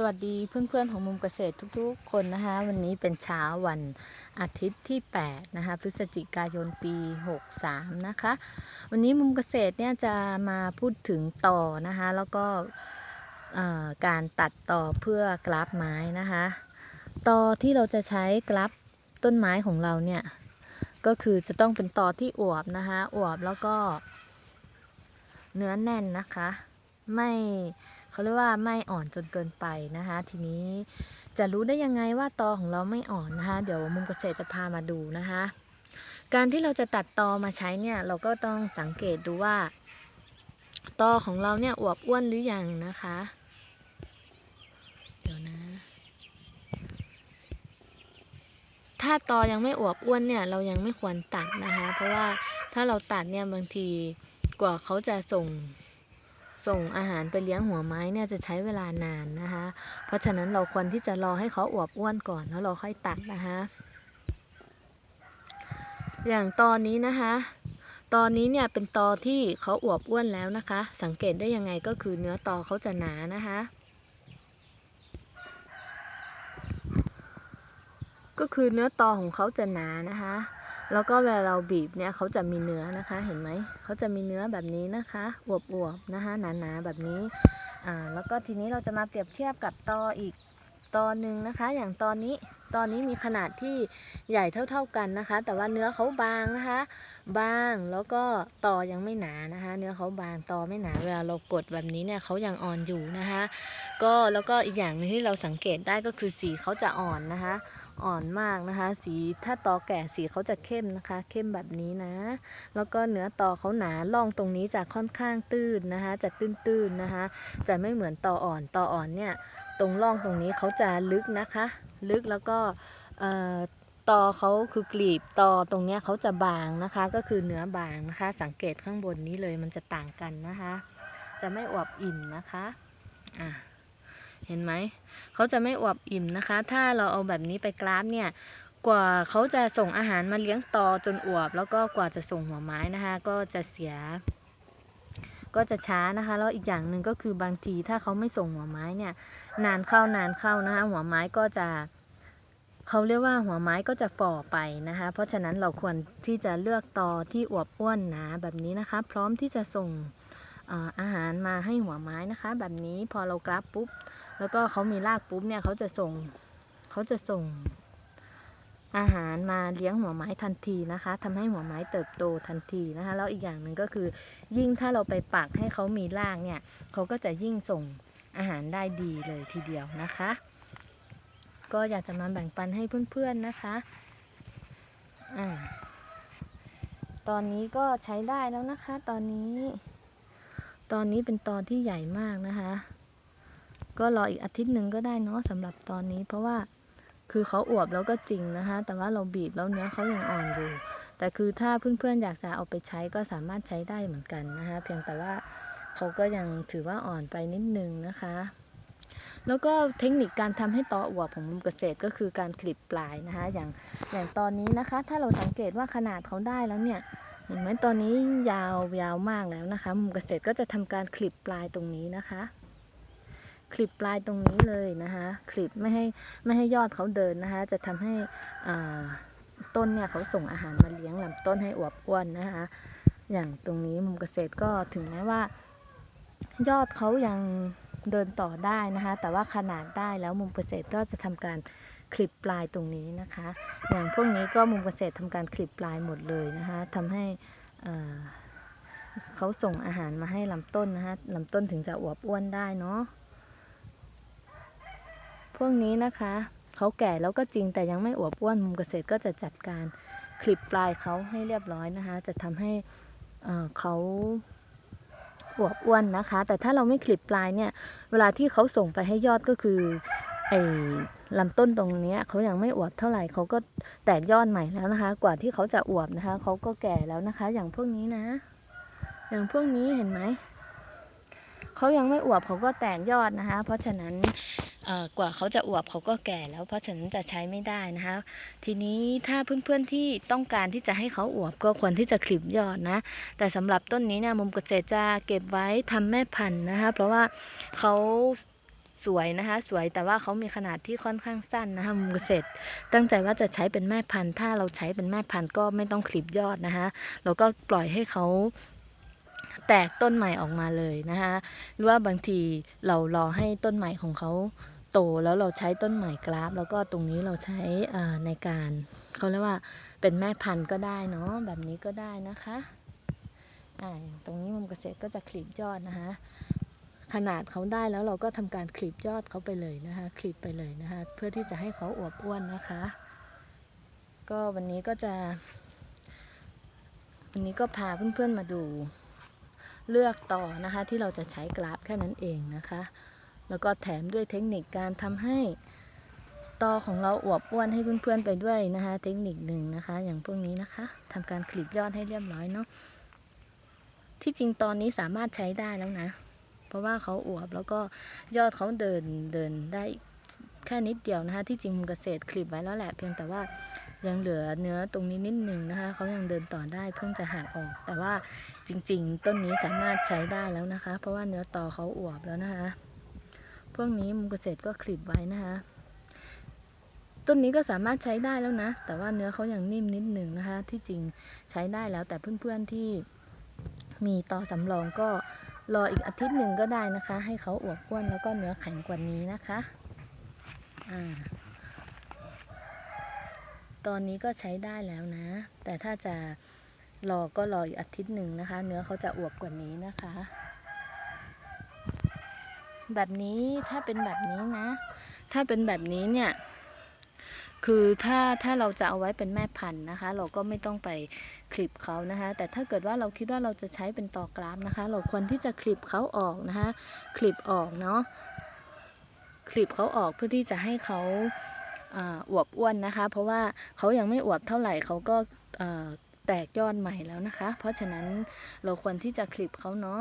สวัสดีเพื่อนๆของมุมเกษตรทุกๆ คนนะคะวันนี้เป็นเช้าวันอาทิตย์ที่8นะคะพฤศจิกายนปี 63 นะคะ วันนี้มุมเกษตรเนี่ยจะมาพูดถึงต่อนะคะแล้วก็การตัดต่อเพื่อกราฟไม้นะคะต่อที่เราจะใช้กราฟต้นไม้ของเราเนี่ยก็คือจะต้องเป็นต่อที่อวบนะคะอวบแล้วก็เนื้อแน่นนะคะ ไม่ เขาเรียกว่าไม่อ่อนจนเกินไปนะคะ ทีนี้จะรู้ได้ยังไงว่าตอของเราไม่อ่อนนะคะ เดี๋ยวมุมเกษตรจะพามาดูนะคะ การที่เราจะตัดตอมาใช้เนี่ย เราก็ต้องสังเกตดูว่า ตอของเราเนี่ยอวบอ้วนหรือยังนะคะ เดี๋ยวนะ ถ้าตอยังไม่อวบอ้วนเนี่ย เรายังไม่ควรตัดนะคะ เพราะว่าถ้าเราตัดเนี่ยบางทีกว่าเขาจะส่ง ส่งอาหารไปเลี้ยงหัวไม้เนี่ยจะใช้เวลานานนะคะ เพราะฉะนั้นเราควรที่จะรอให้เขาอวบอ้วนก่อนแล้วเราค่อยตัดนะคะ อย่างตอนนี้นะคะ ตอนนี้เนี่ยเป็นตอที่เขาอวบอ้วนแล้วนะคะ สังเกตได้ยังไงก็คือเนื้อตอเขาจะหนานะคะ ก็คือเนื้อตอของเขาจะหนานะคะ แล้วก็เวลาเราบีบเนี่ยเขาจะมีเนื้อนะคะเห็นไหมเขาจะมีเนื้อแบบนี้นะคะอวบๆนะคะหนาๆแบบนี้อ่าแล้วก็ทีนี้เราจะมาเปรียบเทียบกับตออีกตอหนึ่งนะคะ อย่างตอนนี้ตอนนี้มีขนาดที่ใหญ่เท่า ๆกันนะคะ แต่ว่าเนื้อเขาบางนะคะ บางแล้วก็ตอยังไม่หนานะคะ เนื้อเขาบางตอไม่หนาเวลาเรากดแบบนี้เนี่ยเขายังอ่อนอยู่นะคะ ก็แล้วก็อีกอย่างนึงที่เราสังเกตได้ก็คือสีเขาจะอ่อนนะคะ อ่อนมากนะคะ สีถ้าตอแก่สีเขาจะเข้มนะคะ เข้มแบบนี้นะ แล้วก็เนื้อตอเขาหนาร่องตรงนี้จะค่อนข้างตื้นนะคะ จะตื้นๆนะคะ จะไม่เหมือนตออ่อนตออ่อนเนี่ย ตรงร่องตรงนี้เขาจะลึกนะคะ ลึกแล้วก็ตอเขาคือกลีบตอตรงเนี้ยเขาจะบางนะคะ ก็คือเนื้อบางนะคะ สังเกตข้างบนนี้เลยมันจะต่างกันนะคะ จะไม่อวบอิ่มนะคะอะ เห็นไหมเขาจะไม่อวบอิ่มนะคะ ถ้าเราเอาแบบนี้ไปกราฟเนี่ยกว่าเขาจะส่งอาหารมาเลี้ยงต่อจนอวบ แล้วก็กว่าจะส่งหัวไม้นะคะ ก็จะเสีย ก็จะช้านะคะแล้วอีกอย่างหนึ่งก็คือบางทีถ้าเขาไม่ส่งหัวไม้เนี่ย นานเข้านานเข้านะคะหัวไม้ก็จะเขาเรียกว่าหัวไม้ก็จะฝ่อไปนะคะ เพราะฉะนั้นเราควรที่จะเลือกตอที่อวบอ้วนหนาแบบนี้นะคะ พร้อมที่จะส่งอาหารมาให้หัวไม้นะคะ แบบนี้พอเรากราฟปุ๊บ แล้วก็เขามีรากปุ๊บเนี่ยเขาจะส่งเขาจะส่งอาหารมาเลี้ยงหัวไม้ทันทีนะคะทำให้หัวไม้เติบโตทันทีนะคะ แล้วอีกอย่างหนึ่งก็คือ ยิ่งถ้าเราไปปักให้เขามีรากเนี่ยเขาก็จะยิ่งส่งอาหารได้ดีเลยทีเดียวนะคะ ก็อยากจะมาแบ่งปันให้เพื่อนๆนะคะอ่าตอนนี้ก็ใช้ได้แล้วนะคะ ตอนนี้ ตอนนี้เป็นตอนที่ใหญ่มากนะคะ ก็รออีกอาทิตย์หนึ่งก็ได้เนาะสำหรับตอนนี้ เพราะว่าคือเขาอวบแล้วก็จริงนะคะ แต่ว่าเราบีบแล้วเนื้อเขายังอ่อนอยู่ แต่คือถ้าเพื่อนๆอยากจะเอาไปใช้ก็สามารถใช้ได้เหมือนกันนะคะ เพียงแต่ว่าเขาก็ยังถือว่าอ่อนไปนิดนึงนะคะ แล้วก็เทคนิคการทำให้ตออวบของมุมเกษตรก็คือการคลิปปลายนะคะ อย่างอย่างตอนนี้นะคะ ถ้าเราสังเกตว่าขนาดเขาได้แล้วเนี่ยเห็นไหมตอนนี้ยาวยาวมากแล้วนะคะ มุมเกษตรก็จะทำการคลิปปลายตรงนี้นะคะ คลิปปลายตรงนี้เลยนะคะคลิปไม่ให้ไม่ให้ยอดเขาเดินนะคะจะทำให้ต้นเนี่ยเขาส่งอาหารมาเลี้ยงลำต้นให้อวบอ้วนนะคะอย่างตรงนี้มุมเกษตรก็ถึงแม้ว่า ยอดเขายังเดินต่อได้นะคะแต่ว่าขนาดได้แล้วมุมเกษตรก็จะทำการคลิปปลายตรงนี้นะคะ อย่างพวกนี้ก็มุมเกษตรทำการคลิปปลายหมดเลยนะคะทำให้เอ่อเขาส่งอาหารมาให้ลำต้นนะคะลำต้นถึงจะอวบอ้วนได้เนาะ พวกนี้นะคะเขาแก่แล้วก็จริงแต่ยังไม่อวบอ้วนมุมเกษตรก็จะจัดการคลิปปลายเขาให้เรียบร้อยนะคะ จะทำให้เอเขาอวบอ้วนนะคะ แต่ถ้าเราไม่คลิปปลายเนี่ย เวลาที่เขาส่งไปให้ยอดก็คือไอ้ลำต้นตรงเนี้ยเขายังไม่อวบเท่าไหร่เขาก็แตกยอดใหม่แล้วนะคะ กว่าที่เขาจะอวบนะคะเขาก็แก่แล้วนะคะ อย่างพวกนี้นะ อย่างพวกนี้เห็นไหมเขายังไม่อวบเขาก็แตกยอดนะคะ เพราะฉะนั้น กว่าเขาจะอวบเขาก็แก่แล้วเพราะฉะนั้นจะใช้ไม่ได้นะคะ ทีนี้ถ้าเพื่อนๆที่ต้องการที่จะให้เขาอวบก็ควรที่จะคลิปยอดนะ แต่สำหรับต้นนี้เนี่ยมุมเกษตรจะเก็บไว้ทำแม่พันธุ์นะคะ เพราะว่าเขาสวยนะคะ สวยแต่ว่าเขามีขนาดที่ค่อนข้างสั้นนะคะมุมเกษตร ตั้งใจว่าจะใช้เป็นแม่พันธุ์ ถ้าเราใช้เป็นแม่พันธุ์ก็ไม่ต้องคลิปยอดนะคะแล้วก็ปล่อยให้เขาแตกต้นใหม่ออกมาเลยนะคะหรือว่าบางทีเรารอให้ต้นใหม่ของเขา โตแล้วเราใช้ต้นใหม่กราฟ แล้วก็ตรงนี้เราใช้ในการเขาเรียกว่าเป็นแม่พันธุ์ก็ได้เนาะแบบนี้ก็ได้นะคะอ่าอย่างตรงนี้มุมเกษตรก็จะคลิปยอดนะคะขนาดเขาได้แล้วเราก็ทำการคลิปยอดเขาไปเลยนะคะคลิปไปเลยนะคะเพื่อที่จะให้เขาอวบอ้วนนะคะ ก็วันนี้ก็จะวันนี้ก็พาเพื่อนๆมาดูเลือกต่อนะคะ ที่เราจะใช้กราฟแค่นั้นเองนะคะ แล้วก็แถมด้วยเทคนิคการทำให้ตอของเราอวบอ้วนให้เพื่อนๆไปด้วยนะคะ เทคนิคหนึ่งนะคะ อย่างพวกนี้นะคะทำการคลิปยอดให้เรียบร้อยเนาะที่จริงตอนนี้สามารถใช้ได้แล้วนะ เพราะว่าเขาอวบแล้วก็ยอดเขาเดินเดินได้แค่นิดเดียวนะคะ ที่จริงมุมเกษตรคลิปไว้แล้วแหละเพียงแต่ว่ายังเหลือเนื้อตรงนี้นิดหนึ่งนะคะเขายังเดินต่อได้เพิ่งจะหักออก แต่ว่าจริง ๆ ต้นนี้สามารถใช้ได้แล้วนะคะ เพราะว่าเนื้อต่อเขาอวบแล้วนะคะ พวกนี้มุมเกษตรก็คลิปไว้นะคะต้นนี้ก็สามารถใช้ได้แล้วนะ แต่ว่าเนื้อเขายังนิ่มนิดหนึ่งนะคะ ที่จริงใช้ได้แล้วแต่เพื่อนๆที่มีต่อสำรองก็รออีกอาทิตย์หนึ่งก็ได้นะคะ ให้เขาอวบอ้วนแล้วก็เนื้อแข็งกว่านี้นะคะอ่าตอนนี้ก็ใช้ได้แล้วนะ แต่ถ้าจะรอก็รออีกอาทิตย์หนึ่งนะคะ เนื้อเขาจะอวบกว่านี้นะคะ แบบนี้ถ้าเป็นแบบนี้นะ ถ้าเป็นแบบนี้เนี่ย คือถ้าถ้าเราจะเอาไว้เป็นแม่พันธุ์นะคะ เราก็ไม่ต้องไปคลิปเขานะคะ แต่ถ้าเกิดว่าเราคิดว่าเราจะใช้เป็นต่อกราฟนะคะ เราควรที่จะคลิปเขาออกนะคะ คลิปออกเนาะคลิปเขาออกเพื่อที่จะให้เขาอวบอ้วนนะคะ เพราะว่าเขายังไม่อวบเท่าไหร่เขาก็แตกยอดใหม่แล้วนะคะ เพราะฉะนั้นเราควรที่จะคลิปเขาเนาะ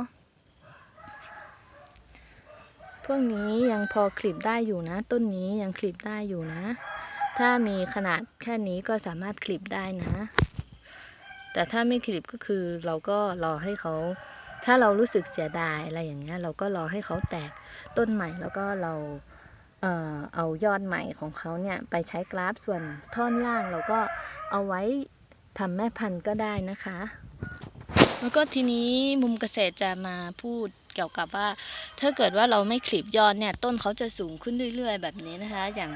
พวกนี้ยังพอคลิปได้อยู่นะ ต้นนี้ยังคลิปได้อยู่นะ ถ้ามีขนาดแค่นี้ก็สามารถคลิปได้นะ แต่ถ้าไม่คลิปก็คือเราก็รอให้เขาถ้าเรารู้สึกเสียดายอะไรอย่างเงี้ย เราก็รอให้เขาแตกต้นใหม่แล้วก็เราเอ่อเอายอดใหม่ของเขาเนี่ยไปใช้กราฟส่วนท่อนล่างเราก็เอาไว้ทำแม่พันธุ์ก็ได้นะคะ แล้วก็ทีนี้มุมเกษตรจะมาพูดเกี่ยวกับว่า ถ้าเกิดว่าเราไม่คลิปยอดเนี่ยต้นเขาจะสูงขึ้นเรื่อย ๆ แบบนี้นะคะ อย่าง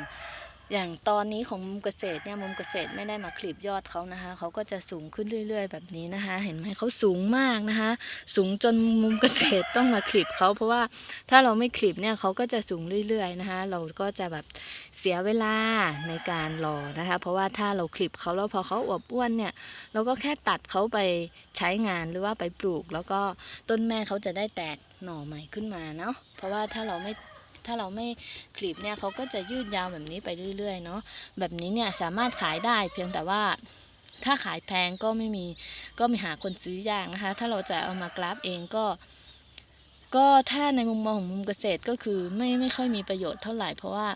อย่างตอนนี้ของมุมเกษตรเนี่ยมุมเกษตรไม่ได้มาคลิปยอดเขานะคะเขาก็จะสูงขึ้นเรื่อย ๆ แบบนี้นะคะ เห็นไหมเขาสูงมากนะคะ สูงจนมุมเกษตรต้องมาคลิปเขาเพราะว่าถ้าเราไม่คลิปเนี่ยเขาก็จะสูงเรื่อย ๆนะคะ เราก็จะแบบเสียเวลาในการรอนะคะ เพราะว่าถ้าเราคลิปเขาแล้วพอเขาอวบอ้วนเนี่ย เราก็แค่ตัดเขาไปใช้งานหรือว่าไปปลูก แล้วก็ต้นแม่เขาจะได้แตกหน่อใหม่ขึ้นมาเนาะเพราะว่าถ้าเราไม่ ถ้าเราไม่คลิปเนี่ยเขาก็จะยืดยาวแบบนี้ไปเรื่อยๆเนาะแบบนี้เนี่ยสามารถขายได้เพียงแต่ว่าถ้าขายแพงก็ไม่มีก็มีหาคนซื้อยากนะคะ ถ้าเราจะเอามากราฟเองก็ ก็ถ้าในมุมมองของมุมเกษตรก็คือไม่ไม่ค่อยมีประโยชน์เท่าไหร่เพราะว่า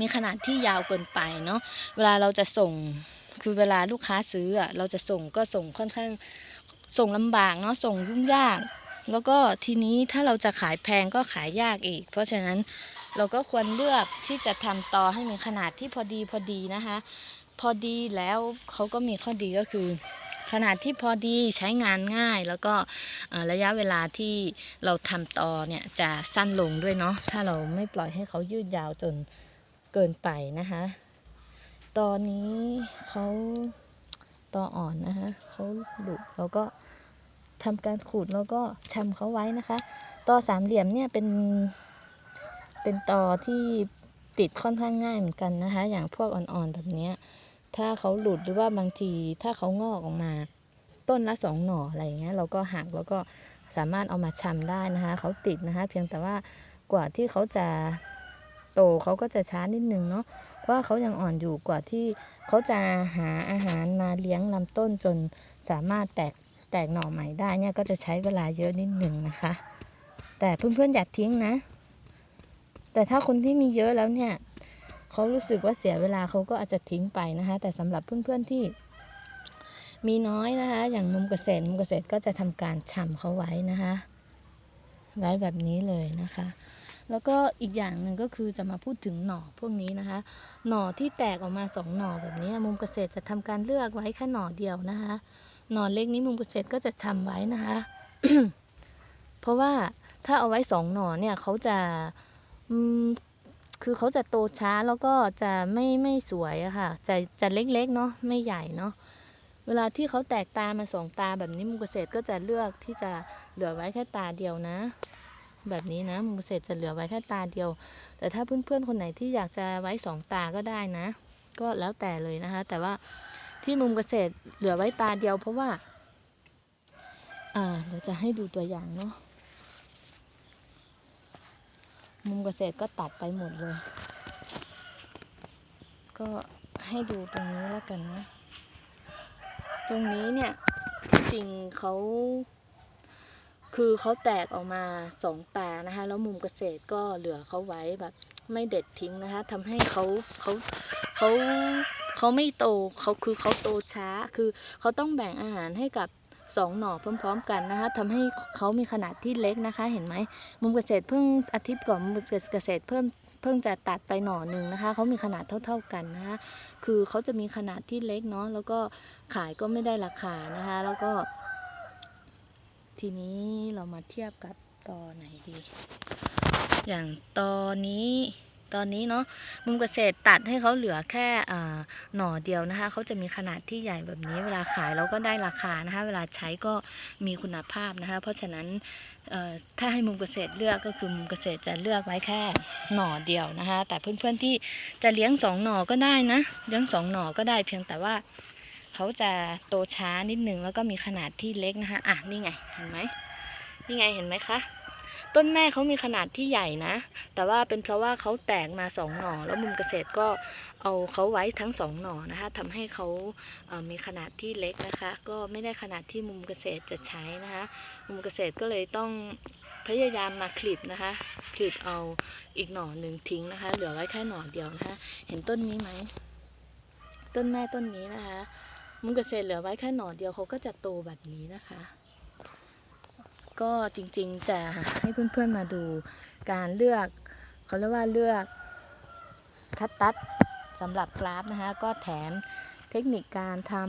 มีขนาดที่ยาวเกินไปเนาะเวลาเราจะส่งคือเวลาลูกค้าซื้ออะเราจะส่งก็ส่งค่อนข้างส่งลำบากเนาะส่งยุ่งยาก แล้วก็ทีนี้ถ้าเราจะขายแพงก็ขายยากอีก เพราะฉะนั้นเราก็ควรเลือกที่จะทำตอให้มีขนาดที่พอดีพอดีนะคะ พอดีแล้วเขาก็มีข้อดีก็คือ ขนาดที่พอดีใช้งานง่าย แล้วก็ระยะเวลาที่เราทำตอเนี่ยจะสั้นลงด้วยเนาะถ้าเราไม่ปล่อยให้เขายืดยาวจนเกินไปนะคะ ตอนนี้เขาตออ่อนนะคะเขาหลุดแล้วก็ ทำการขูดแล้วก็ชำเขาไว้นะคะตอสามเหลี่ยมเนี่ยเป็นเป็นตอที่ติดค่อนข้างง่ายเหมือนกันนะคะ อย่างพวกอ่อนๆแบบนี้ถ้าเขาหลุดหรือว่าบางทีถ้าเขางอกออกมา ต้นละสองหน่ออะไรอย่างเงี้ยเราก็หักแล้วก็สามารถเอามาชำได้นะคะเขาติดนะคะ เพียงแต่ว่ากว่าที่เขาจะโตเขาก็จะช้านิดนึงเนาะเพราะเขายังอ่อนอยู่กว่าที่เขาจะหาอาหารมาเลี้ยงลำต้นจนสามารถแตก ตกหน่อใหม่ได้เนี่ยก็จะใช้เวลาเยอะนิดหนึ่งนะคะ แต่เพื่อนๆอย่าทิ้งนะ แต่ถ้าคนที่มีเยอะแล้วเนี่ยเขารู้สึกว่าเสียเวลาเขาก็อาจจะทิ้งไปนะคะ แต่สำหรับเพื่อนๆที่มีน้อยนะคะ อย่างมุมเกษตรมุมเกษตรก็จะทำการชำเขาไว้นะคะไว้แบบนี้เลยนะคะ แล้วก็อีกอย่างหนึ่งก็คือจะมาพูดถึงหน่อพวกนี้นะคะ หน่อที่แตกออกมาสองหน่อแบบนี้มุมเกษตรจะทำการเลือกไว้แค่หน่อเดียวนะคะ น่อเล็กนี้มุมเกษตรก็จะชำไว้นะคะ เพราะว่าถ้าเอาไว้สองหน่อเนี่ยเขาจะอืมคือเขาจะโตช้าแล้วก็จะไม่ไม่สวยอะค่ะ จะจะเล็กๆเนาะไม่ใหญ่เนาะเวลาที่เขาแตกตามาสองตาแบบนี้มุมเกษตรก็จะเลือกที่จะเหลือไว้แค่ตาเดียวนะ แบบนี้นะมุมเกษตรจะเหลือไว้แค่ตาเดียว แต่ถ้าเพื่อนๆคนไหนที่อยากจะไว้สองตาก็ได้นะ ก็แล้วแต่เลยนะคะ แต่ว่า ที่มุมเกษตรเหลือไว้ตาเดียว เพราะว่า อ่าเดี๋ยวจะให้ดูตัวอย่างเนาะมุมเกษตรก็ตัดไปหมดเลย ก็ให้ดูตรงนี้แล้วกันนะ ตรงนี้เนี่ยจริงเขาคือเขาแตกออกมาสองตานะคะ แล้วมุมเกษตรก็เหลือเขาไว้แบบไม่เด็ดทิ้งนะคะทำให้เขาเขาเขา เขาไม่โตเขาคือเขาโตช้า คือเขาต้องแบ่งอาหารให้กับสองหน่อพร้อม ๆ กันนะคะทำให้เขามีขนาดที่เล็กนะคะ เห็นไหมมุมเกษตรเพิ่งอาทิตย์ก่อนมุมเกษตรเพิ่มเพิ่งจะตัดไปหน่อหนึ่งนะคะเขามีขนาดเท่า ๆกันนะคะคือเขาจะมีขนาดที่เล็กเนาะแล้วก็ขายก็ไม่ได้ราคานะคะ แล้วก็ ทีนี้เรามาเทียบกับตอไหนดี อย่างตอนนี้ ตอนนี้เนาะมุมเกษตรตัดให้เขาเหลือแค่หน่อเดียวนะคะเขาจะมีขนาดที่ใหญ่แบบนี้เวลาขายเราก็ได้ราคานะคะเวลาใช้ก็มีคุณภาพนะคะ เพราะฉะนั้นถ้าให้มุมเกษตรเลือกก็คือมุมเกษตรจะเลือกไว้แค่หน่อเดียวนะคะ แต่เพื่อนๆที่จะเลี้ยงสองหน่อก็ได้นะเลี้ยงสองหน่อก็ได้เพียงแต่ว่าเขาจะโตช้านิดนึงแล้วก็มีขนาดที่เล็กนะคะอะนี่ไงเห็นไหมนี่ไงเห็นไหมคะ ต้นแม่เขามีขนาดที่ใหญ่นะ แต่ว่าเป็นเพราะว่าเขาแตกมาสองหน่อ แล้วมุมเกษตรก็เอาเขาไว้ทั้งสองหน่อนะคะทำให้เขาเอ่อมีขนาดที่เล็กนะคะ ก็ไม่ได้ขนาดที่มุมเกษตรจะใช้นะคะ มุมเกษตรก็เลยต้องพยายามมาคลิปนะคะ คลิปเอาอีกหน่อหนึ่งทิ้งนะคะ เหลือไว้แค่หน่อเดียวนะคะ เห็นต้นนี้ไหม ต้นแม่ต้นนี้นะคะ มุมเกษตรเหลือไว้แค่หน่อเดียวเขาก็จะโตแบบนี้นะคะ ก็จริงๆจะให้เพื่อนๆมาดูการเลือกเขาเรียกว่าเลือกคัตตัดสำหรับกราฟนะคะ ก็แถมเทคนิคการทำ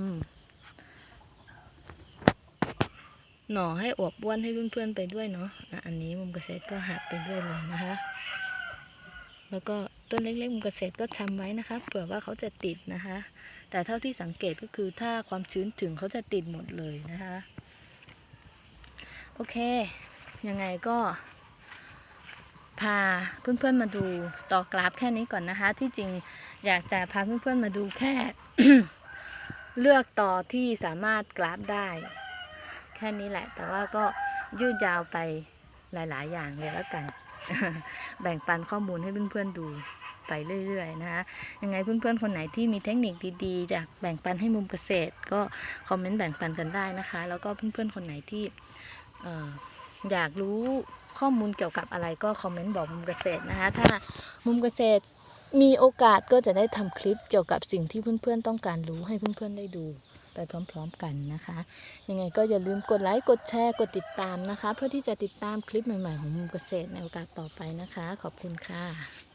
หน่อให้อวบอ้วนให้เพื่อนๆไปด้วยเนาะอะอันนี้มุมเกษตรก็หักไปด้วยเลยนะคะ แล้วก็ต้นเล็กๆมุมเกษตรก็ทำไว้นะคะเผื่อว่าเขาจะติดนะคะ แต่เท่าที่สังเกตก็คือถ้าความชื้นถึงเขาจะติดหมดเลยนะคะ โอเค ยังไงก็ พาเพื่อนๆมาดูต่อกราฟแค่นี้ก่อนนะคะ ที่จริงอยากจะพาเพื่อนๆมาดูแค่ เลือกต่อที่สามารถกราฟได้ แค่นี้แหละ แต่ว่าก็ยืดยาวไปหลาย ๆ อย่างเลยแล้วกัน แบ่งปันข้อมูลให้เพื่อนๆดูไปเรื่อยๆนะคะยังไงเพื่อนๆคนไหนที่มีเทคนิคดีๆจะแบ่งปันให้มุมเกษตร ก็คอมเมนต์แบ่งปันกันได้นะคะ แล้วก็เพื่อนๆคนไหนที่ อยากรู้ข้อมูลเกี่ยวกับอะไรก็คอมเมนต์บอกมุมเกษตรนะคะ ถ้ามุมเกษตรมีโอกาสก็จะได้ทำคลิปเกี่ยวกับสิ่งที่เพื่อนๆต้องการรู้ให้เพื่อนๆได้ดูไปพร้อมๆกันนะคะ ยังไงก็อย่าลืมกดไลค์ กดแชร์ กดติดตามนะคะ เพื่อที่จะติดตามคลิปใหม่ๆของมุมเกษตรในโอกาสต่อไปนะคะ ขอบคุณค่ะ